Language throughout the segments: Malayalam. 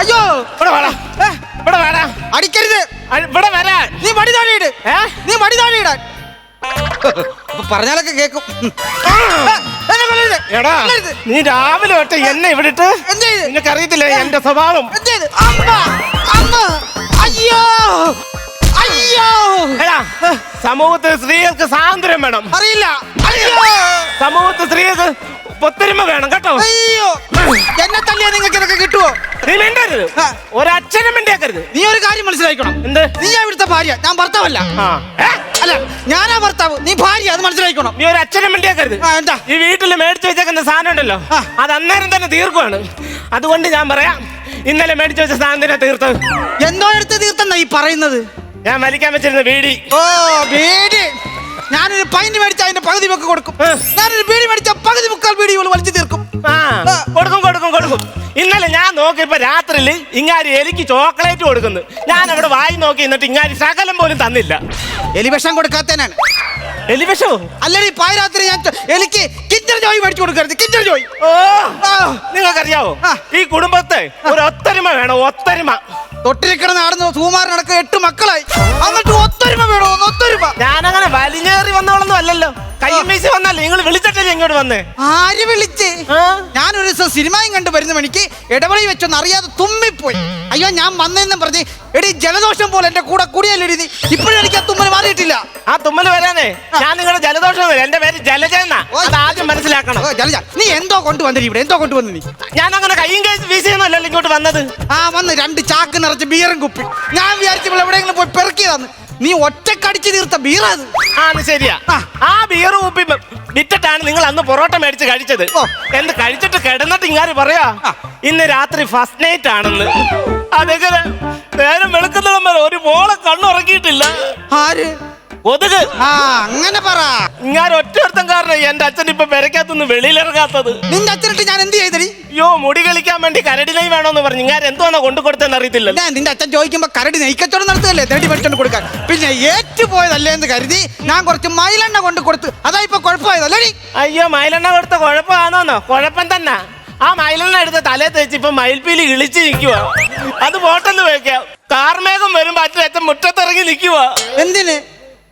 അയ്യോ ഇവിടെ വേടാ. ഇവിടെ വേടാ. അടിക്കരുത്. ഇവിടെ വരാ. നീ മടി താഴെയിട്? നീ മടി താഴെയിടാൻ. പറഞ്ഞാലൊക്കെ കേക്കും. എടാ നീ രാവിലെ തൊട്ട് എന്നെ ഇവിടിട്ട് നിനക്ക് അറിയത്തില്ല എന്റെ സ്വഭാവം? അയ്യോ അയ്യോ. എടാ സമൂഹത്തിൽ സ്ത്രീകൾക്ക് സ്വാതന്ത്ര്യം വേണം. അറിയില്ല. അയ്യോ. സമൂഹത്തിൽ സ്ത്രീകൾക്ക് ഒത്തൊരുമ വേണം കേട്ടോ. അയ്യോ. എന്നെ തല്ലിയാ നിങ്ങൾക്ക് ഇതൊക്കെ കിട്ടുവോ? നീ മിണ്ടരുത്. ആ. ഒരക്ഷരം മിണ്ടേക്കരുത്. നീ ഒരു കാര്യം മനസ്സിലാക്കണം എന്ത്? നീ ഇവിടുത്തെ ഭാര്യ. ഞാൻ ഭർത്താവല്ല. ആ. ഏ? അല്ല ഞാനാ ഭർത്താവ്. നീ ഭാര്യ അത് മനസ്സിലാക്കണം നീ ഒരു അച്ഛനും മിണ്ടിയേക്കരുത് ആ എന്താ? ഈ വീട്ടിൽ മേടിച്ചു വെച്ചേക്കുന്ന സാധനം ഉണ്ടല്ലോ. ആ. അത് അന്നേരം തന്നെ തീർക്കുവാണ്. അതുകൊണ്ട് ഞാൻ പറയാം ഇന്നലെ മേടിച്ചു വെച്ച സാധനം തന്നെ തീർത്തത്. എന്തോ എടുത്ത് തീർത്തെന്നാ ഈ പറയുന്നത്? ഞാൻ വലിക്കാൻ വെച്ചിരുന്ന വീടി ഓ ബീഡി. ഞാനൊരു പൈന്റ് മേടിച്ച അതിന്റെ പകുതി വെക്ക് കൊടുക്കും. ആ. ഞാനൊരു ബീഡി മേടിച്ച രാത്രിയിൽ ഇങ്ങാരി എലിക്ക് ചോക്ലേറ്റ് കൊടുക്കുന്നു. ഞാൻ അവിടെ വായി നോക്കി എന്നിട്ട് ഇങ്ങാരി ശകലം പോലും തന്നില്ല. എലിവിഷം കൊടുക്കാത്തനാണ് എലിവിഷോ അല്ലടി പായരാത്രി ഞാൻ എനിക്ക് എലിക്ക് കിച്ചൺ ജോയി മേടിച്ചു കൊടുക്കരുത്. Kitchen joy. ഓ. നിങ്ങൾക്കറിയാവോ. ഈ കുടുംബത്തെ ഒരു ഒത്തൊരുമ വേണം ഒത്തൊരുമ. തൊട്ടിരിക്കണ നടന്ന് സുകുമാരനടക്കം എട്ട് മക്കളായി. എന്നിട്ട് ഒത്തൊരുമ വേണോ? ഒത്തൊരുമ. ഞാനങ്ങനെ വലിഞ്ഞേറി വന്നവളൊന്നും അല്ലല്ലോ. വന്നല്ലേ? നിങ്ങൾ വിളിച്ചിട്ടല്ലേ ഇങ്ങോട്ട് വന്നേ? ആര് വിളിച്ച്? ആ? ഞാനൊരു ദിവസം സിനിമയും കണ്ടു വരുന്ന മണിക്ക് ഇടവഴി വെച്ചൊന്നും അറിയാതെ തുമ്മിപ്പോയി. അയ്യോ ഞാൻ വന്നതെന്നും പറഞ്ഞ് എടി ജലദോഷം പോലെ എന്റെ കൂടെ കൂടിയല്ലേ നീ? ഇപ്പോഴും എനിക്ക് ആ തുമ്മൽ മാറിയിട്ടില്ല. ആ തുമ്മൽ വരാനേ. ഞാൻ നിങ്ങളുടെ ജലദോഷം. എന്റെ പേര് ജലജ എന്നാ. അത് ആദ്യം മനസ്സിലാക്കണം ഓ, ജലജ നീ എന്തോ കൊണ്ടുവന്നിരി ഇവിടെ? എന്തോ കൊണ്ടുവന്നു നീ? ഞാൻ അങ്ങനെ കയ്യും കൈ വീശിയൊന്നുമല്ലല്ലോ ഇങ്ങോട്ട് വന്നത്. ആ വന്ന് രണ്ട് ചാക്ക് നിറച്ച് ബീറും കുപ്പി. ഞാൻ വിചാരിച്ചു ഇവിടെ എവിടെയെങ്കിലും പോയി പെറുക്കിയതാന്ന്. നീ ഒറ്റക്കടിച്ച് തീർത്ത ബീറാ അത്. ആ അത് ശരിയാ. ആ. ആ ബിയർ കുപ്പി മ- വിറ്റിട്ടാണ് നിങ്ങൾ അന്ന് പൊറോട്ട മേടിച്ച് കഴിച്ചത്. ഓ. എന്ത് കഴിച്ചിട്ട് കിടന്നിട്ട് ഇങ്ങാര് പറയാ? ആ. ഇന്ന് രാത്രി ഫസ്റ്റ് നൈറ്റ് ആണെന്ന്. അതെങ്ങനെ നേരം വെളുക്കുന്നിടം വരെ ഒരു മോളെ കണ്ണുറങ്ങിയിട്ടില്ല ആര്? കൊതുക് ആ അങ്ങനെ പറ. ഞാൻ ഒറ്റ കാരണം എന്റെ അച്ഛൻ ഇപ്പൊ പെരക്കകത്തുനിന്ന് വെളിയിലിറങ്ങാത്തത്. നിന്റെ അച്ഛനിട്ട് ഞാൻ എന്ത് ചെയ്തടി? അയ്യോ മുടി കളിക്കാൻ വേണ്ടി കരടി നെയ് വേണോന്ന് പറഞ്ഞു. ഞാൻ എന്തോന്നാ കൊണ്ടു കൊടുത്തെന്ന് അറിയത്തില്ല ഞാൻ നിന്റെ അച്ഛൻ ചോദിക്കുമ്പോ കരടി നെയ്ക്കച്ചോടം നടത്തുകയല്ലേ? തേടി മേടിച്ചോണ്ട് കൊടുക്കാൻ. പിന്നെ ഏറ്റുപോയതല്ലേ എന്ന് കരുതി ഞാൻ കുറച്ച് മയിലെണ്ണ കൊണ്ട് കൊടുത്തു. അതാ ഇപ്പൊ കുഴപ്പമായതല്ലേ അയ്യോ മയിലെണ്ണ കൊടുത്ത കുഴപ്പമാണോന്നോ? കുഴപ്പം തന്നെ ആ മയിലെണ്ണ എടുത്ത് തലേ തേച്ച് ഇപ്പൊ മയിൽപ്പീലി ഇളിച്ച് നിൽക്കുക അത് പോട്ടെന്ന് വെക്കാം. കാർമേഘം വരുമ്പോ അച്ഛൻ അച്ഛൻ മുറ്റത്തിറങ്ങി നിൽക്കുക എന്തിന്?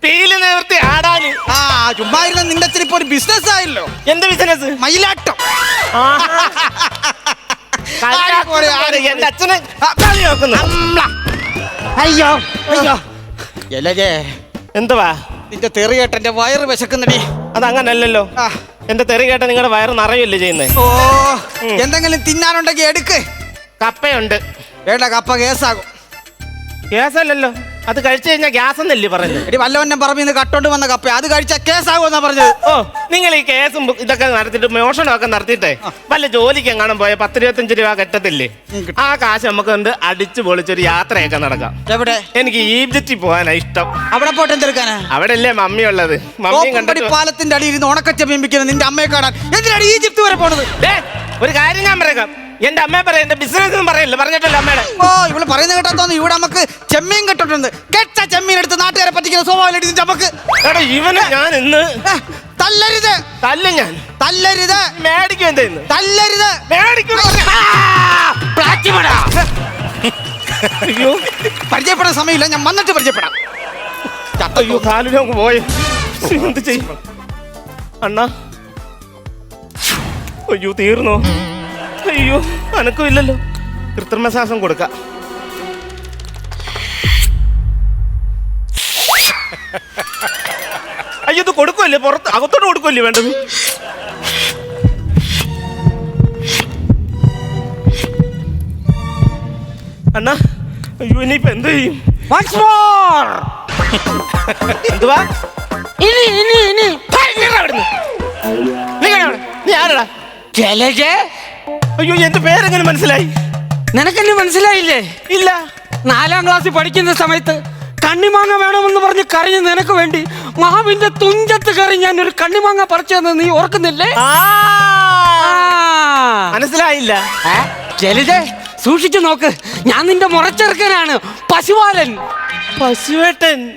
പീലി നേർത്തി ആടാന്. ആ ചുമ്മാ ഇരുന്ന നിന്റെ അച്ഛൻ ഇപ്പൊ ഒരു ബിസിനസ് ആയല്ലോ. എന്ത് ബിസിനസ് മയിലാട്ടം. കളിയാക്കുവാണ് ആര്? എന്റെ അച്ഛനെ കളി നോക്കുന്നു. അയ്യോ അയ്യോ. എലജേ എന്തുവാ? നിന്റെ തെറി കേട്ട് എന്റെ വയറ് വിശക്കുന്നടി. അതങ്ങനല്ലല്ലോ. ആ. എന്റെ തെറി കേട്ട നിങ്ങളുടെ വയറ് നിറയല്ലേ ചെയ്യുന്നേ? ഓ എന്തെങ്കിലും തിന്നാനുണ്ടെങ്കിൽ എടുക്ക്. കപ്പയുണ്ട്. വേണ്ട കപ്പ കേസാകും. ഗ്യാസല്ലല്ലോ അത് കഴിച്ചു കഴിഞ്ഞാൽ ഗ്യാസ് എന്നല്ലേ പറഞ്ഞത് എടി വല്ലവന്റെ പറമ്പിൽ നിന്ന് കട്ടോണ്ട് വന്ന കപ്പ അത് കഴിച്ചാ കേസാകുമെന്നാ പറഞ്ഞത്. ഓ നിങ്ങൾ ഈ കേസും ഇതൊക്കെ നടത്തിയിട്ട് മോഷണമൊക്കെ നടത്തിയിട്ടേ? വല്ല ജോലിക്ക് എങ്ങാനും പോയ പത്ത് ഇരുപത്തഞ്ച് രൂപ കെട്ടത്തില്ലേ. ആ കാശ് നമുക്ക് എന്ത് അടിച്ചു പൊളിച്ചൊരു യാത്രയൊക്കെ നടക്കാം. എവിടെ? എനിക്ക് ഈജിപ്തിൽ പോകാനാ ഇഷ്ടം. അവിടെ പോട്ട് എന്തെടുക്കാനാ അവിടെ അല്ലേ മമ്മി ഉള്ളത്. മമ്മിയും കണ്ടി പാലത്തിന്റെ അടിയിൽ ഉണക്കച്ച ബിംബിക്കുന്നത് നിന്റെ അമ്മയെ കാണാൻ. എന്തിനാണ് ഈജിപ്ത് വരെ പോണത്? ഒരു കാര്യം ഞാൻ പറയാം. എന്റെ അമ്മയെ പറയാം എന്റെ ബിസിനസ് ഒന്നും പറയില്ല പറഞ്ഞിട്ടല്ലോ അമ്മയുടെ? ഓ ഇവൾ പറയുന്ന കേട്ടാ ഇവിടെ നമുക്ക് ചെമ്മീൻ കിട്ടിട്ടുണ്ട്. കെട്ട ചെമ്മീൻ എടുത്ത് നാട്ടുകാരെ പറ്റിക്കുന്ന സ്വഭാവം നമുക്ക്. എടാ ഇവനെ ഞാൻ ഇന്ന് തല്ലരുത്. തല്ല ഞാൻ. തല്ലരുത്. മേടിക്കും എന്താ ഇന്ന്? തല്ലരുത്. മേടിക്കും. അയ്യോ. പരിചയപ്പെടാൻ സമയമില്ല ഞാൻ വന്നിട്ട് പരിചയപ്പെടാം. അയ്യോ കാലിന് അങ്ങ് പോയി. എന്ത് ചെയ്യും? അണ്ണാ. അയ്യോ തീർന്നോ? അയ്യോ അനക്കും ഇല്ലല്ലോ കൃത്രിമ ശ്വാസം കൊടുക്ക. അയ്യോ ഇത് കൊടുക്കുമല്ലേ പുറത്ത് അകത്തോട്ട് കൊടുക്കുമല്ലേ വേണ്ടത്? അണ്ണാ അയ്യോ ഇനിയിപ്പോ എന്ത് ചെയ്യും? Once more. എന്തുവാ? ഇനി ഇനി ഇനി. നീ ആരടാ? ജലജേ അയ്യോ എന്റെ പേരെങ്ങനെ മനസ്സിലായി? നിനക്കെന്നെ മനസ്സിലായില്ലേ? ഇല്ല. നാലാം ക്ലാസ്സിൽ പഠിക്കുന്ന സമയത്ത് കണ്ണിമാങ്ങ വേണമെന്ന് പറഞ്ഞ് കരഞ്ഞ് നിനക്ക് വേണ്ടി മാവിന്റെ തുഞ്ചത്ത് കയറി ഞാൻ ഒരു കണ്ണിമാങ്ങ പറിച്ചതെന്ന് നീ ഓർക്കുന്നില്ലേ. മനസ്സിലായില്ല. ജലിതേ സൂക്ഷിച്ചു നോക്ക്. ഞാൻ നിന്റെ മുറച്ചെറുക്കനാണ്. പശുപാലൻ. പശുവേട്ടൻ.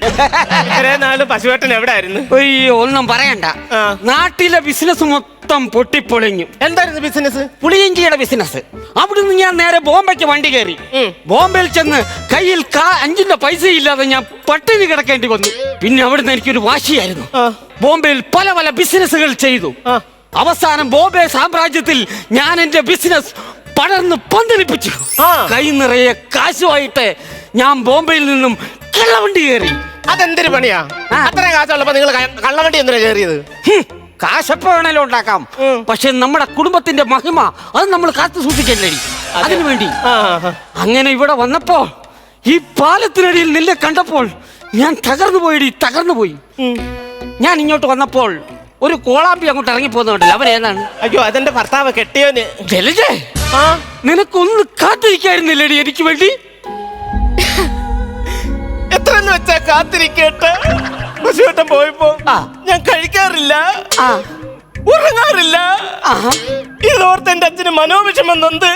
ഇത്രയും നാൾ പശുവേട്ടൻ എവിടെ ആയിരുന്നു അയ്യോ ഒന്നും പറയണ്ട. ആ. നാട്ടിലെ ബിസിനസ് മൊത്തം മൊത്തം പൊട്ടിപ്പൊളിഞ്ഞു. എന്തായിരുന്നു ബിസിനസ് പുളിയിഞ്ചിയുടെ ബിസിനസ് അവിടുന്ന് ഞാൻ നേരെ ബോംബെക്ക് വണ്ടി കയറി. ഉം. ബോംബെയിൽ ചെന്ന് കയ്യിൽ കാ അഞ്ചിന്റെ പൈസ ഇല്ലാതെ ഞാൻ പട്ടിണി കിടക്കേണ്ടി വന്നു. പിന്നെ അവിടുന്ന് എനിക്കൊരു വാശിയായിരുന്നു. ആ. ബോംബെയിൽ പല പല ബിസിനസ്സുകൾ ചെയ്തു. ആ. അവസാനം ബോംബെ സാമ്രാജ്യത്തിൽ ഞാൻ എന്റെ ബിസിനസ് പടർന്ന് പന്തലിപ്പിച്ചു. ആ. കൈ നിറയെ കാശുമായിട്ട് ഞാൻ ബോംബെയിൽ നിന്നും കള്ളവണ്ടി കയറി. അതെന്തൊരു പണിയാ? അത്ര കാശുള്ളപ്പോ നിങ്ങൾ കള്ളവണ്ടി എന്തിനാ കയറിയത്? കാശെപ്പോ വേണേലും ഉണ്ടാക്കാം. പക്ഷെ നമ്മുടെ കുടുംബത്തിന്റെ മഹിമ അത് നമ്മൾ കാത്തു സൂക്ഷിക്കല്ലേ അതിനു വേണ്ടി. അങ്ങനെ ഇവിടെ വന്നപ്പോ ഈ പാലത്തിനടിയിൽ നിന്നെ കണ്ടപ്പോൾ ഞാൻ തകർന്നു പോയിടി തകർന്നു പോയി. ഞാൻ ഇങ്ങോട്ട് വന്നപ്പോൾ ഒരു കോളാമ്പി അങ്ങോട്ട് ഇറങ്ങി പോകുന്നുണ്ടല്ലോ അവൻ ഏതാണ്? അയ്യോ അതെന്റെ ഭർത്താവ് കെട്ടിയോന്. ജലജേ നിനക്കൊന്ന് കാത്തിരിക്കായിരുന്നില്ലേടി എനിക്ക് വേണ്ടി? കാത്തിരിക്കട്ടെ? പശുവട്ടം പോയപ്പോ ഞാൻ കഴിക്കാറില്ല. ഉറങ്ങാറില്ല. ഇതോർത്ത് എന്റെ അച്ഛന് മനോവിഷമം നൊന്ത്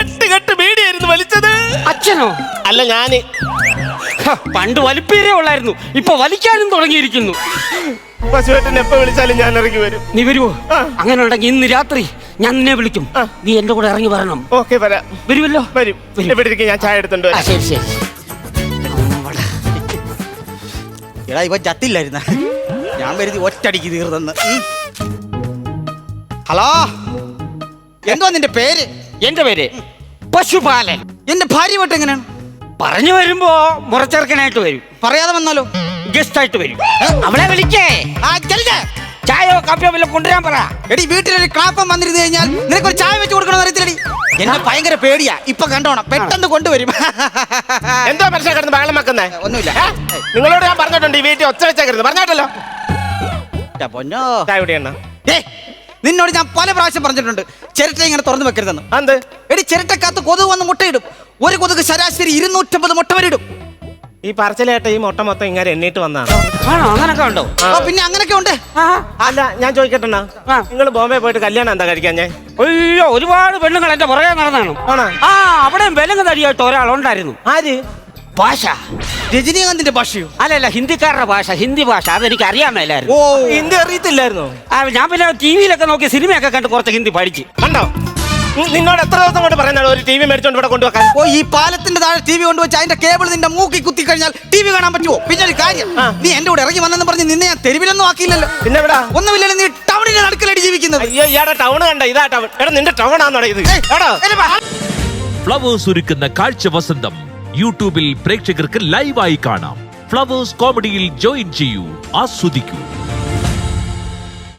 എട്ട് കെട്ട് ബീഡിയായിരുന്നു വലിച്ചത്. അച്ഛനോ? അല്ല ഞാൻ. പണ്ട് വലിപ്പേരേ ഉള്ളായിരുന്നു. ഇപ്പൊ വലിക്കാനും തുടങ്ങിയിരിക്കുന്നു. പശുവേട്ടൻ എപ്പോ വിളിച്ചാലും ഞാൻ ഇറങ്ങി വരും. നീ വരുവോ? അങ്ങനെ ഉണ്ടെങ്കിൽ ഇന്ന് രാത്രി ഞാൻ നിന്നെ വിളിക്കും. നീ എന്റെ കൂടെ ഇറങ്ങി വരണം. ഓക്കെ വരാം. വരുമല്ലോ വരും. വരും. ഇവിടെ ഇരിക്കും ഞാൻ ചായ എടുത്തുണ്ട് ശരി ശരി. എടാ ഇവ ചത്തില്ലായിരുന്ന. ഞാൻ വരുതി ഒറ്റടിക്ക് തീർന്നെന്ന്. ഹലോ? എന്തോ നിന്റെ പേര്? എന്റെ പേര് പശുപാലൻ. എന്റെ ഭാര്യ വീട്ട് എങ്ങനെയാണ്? പറഞ്ഞു വരുമ്പോ മുറച്ചെറുക്കനായിട്ട് വരും. പറയാതെ വന്നാലോ? ഗസ്റ്റ് ആയിട്ട് വരും അവളെ വിളിക്കേ. ആ ചെല്ലേ. ചായയോ കാപ്പിയോ വല്ല കൊണ്ടുവരാൻ പറ. എടി വീട്ടിലൊരു ക്ലാപ്പം വന്നിരുന്നു കഴിഞ്ഞാൽ നിനക്കൊരു ചായ വെച്ച് കൊടുക്കണം അറിയത്തില്ലടി. എന്നെ ഭയങ്കര പേടിയാ. ഇപ്പൊ കണ്ടോണം. പെട്ടെന്ന് കൊണ്ടുവരും. എന്തോ മനസ്സിലെ കിടന്ന് ബഹളം വെക്കുന്നേ? ഒന്നുമില്ല. നിങ്ങളോട് ഞാൻ പറഞ്ഞിട്ടുണ്ട് ഈ വീട്ടിൽ ഒച്ച വെച്ചേക്കരുത് പറഞ്ഞാട്ടല്ലോ. പൊന്നോ. ചായ കുടിയണ്ണ ഏയ്, നിന്നോട് ഞാൻ പല പ്രാവശ്യം പറഞ്ഞിട്ടുണ്ട്. ചിരട്ട ഇങ്ങനെ തുറന്നു വെക്കരുതെന്ന്. എന്ത്? എടി ചിരട്ടക്കകത്ത് കൊതുക് വന്ന് മുട്ടയിടും. ഒരു കൊതുക് ശരാശരി ഇരുന്നൂറ്റമ്പത് മുട്ട വരിടും ഈ പറച്ചിലായിട്ട് ഈ മുട്ട മൊത്തം ഇങ്ങനെ എണ്ണീട്ട് വന്നാണ്. ആണോ? അങ്ങനൊക്കെ ഉണ്ടോ? ആ. ഓ പിന്നെ അങ്ങനൊക്കെ ഉണ്ട്. അല്ല ഞാൻ ചോദിക്കട്ടെ ആ. നിങ്ങൾ ബോംബെ പോയിട്ട് കല്യാണം എന്താ കഴിക്കാൻ ഞാൻ? അയ്യോ ഒരുപാട് പെണ്ണുങ്ങൾ എന്റെ പുറകെ നടന്നാണ്. ആണോ? ആ അവിടെ വെലങ്ങ് തടിയായിട്ട് ഒരാളുണ്ടായിരുന്നു. ആര്? ഭാഷ. രജനീകാന്തിന്റെ ഭാഷയോ? അല്ലല്ല ഹിന്ദിക്കാരുടെ ഭാഷ ഹിന്ദി ഭാഷ അതെനിക്ക് അറിയാൻ ഓ. മേലായിരുന്നു ഹിന്ദി അറിയത്തില്ലായിരുന്നോ? ആ, ഞാൻ പിന്നെ ടി വിയിലൊക്കെ നോക്കി സിനിമയൊക്കെ കണ്ട് കുറച്ച് ഹിന്ദി പഠിച്ചു. കണ്ടോ? നിന്നോട് എത്ര ദിവസം കൊണ്ട് പറയുന്നതാണ് ഒരു ടി വി മേടിച്ചോണ്ട് ഇവിടെ കൊണ്ടുവെക്കാൻ? ഓ ഈ പാലത്തിന്റെ താഴെ ടി വി കൊണ്ടുവച്ച് അതിന്റെ കേബിൾ നിന്റെ മൂക്കി കുത്തി കഴിഞ്ഞാൽ ടി വി കാണാൻ പറ്റുമോ പിന്നെ ഒരു കാര്യം നീ എന്റെ കൂടെ ഇറങ്ങി വന്നെന്ന് പറഞ്ഞ് നിന്നെ ഞാൻ തെരുവിലൊന്നും ആക്കിയില്ലല്ലോ. പിന്നെ എവിടാ ഒന്നുമില്ലല്ലോ നീ ടൗണിന്റെ നടുക്കലടി ജീവിക്കുന്നത്. അയ്യോ ഇയാടെ ടൗൺ കണ്ട ഇതാ ടൗൺ. എടാ നിന്റെ ടൗൺ ആണോടാ ഇത് എടാ. എന്നെ വാ. ഫ്ലവേഴ്സ് ഒരുക്കുന്ന കാഴ്ച വസന്തം. യൂട്യൂബിൽ പ്രേക്ഷകർക്ക് ലൈവായി കാണാം. ഫ്ലവേഴ്സ് കോമഡിയിൽ ജോയിൻ ചെയ്യൂ ആസ്വദിക്കൂ.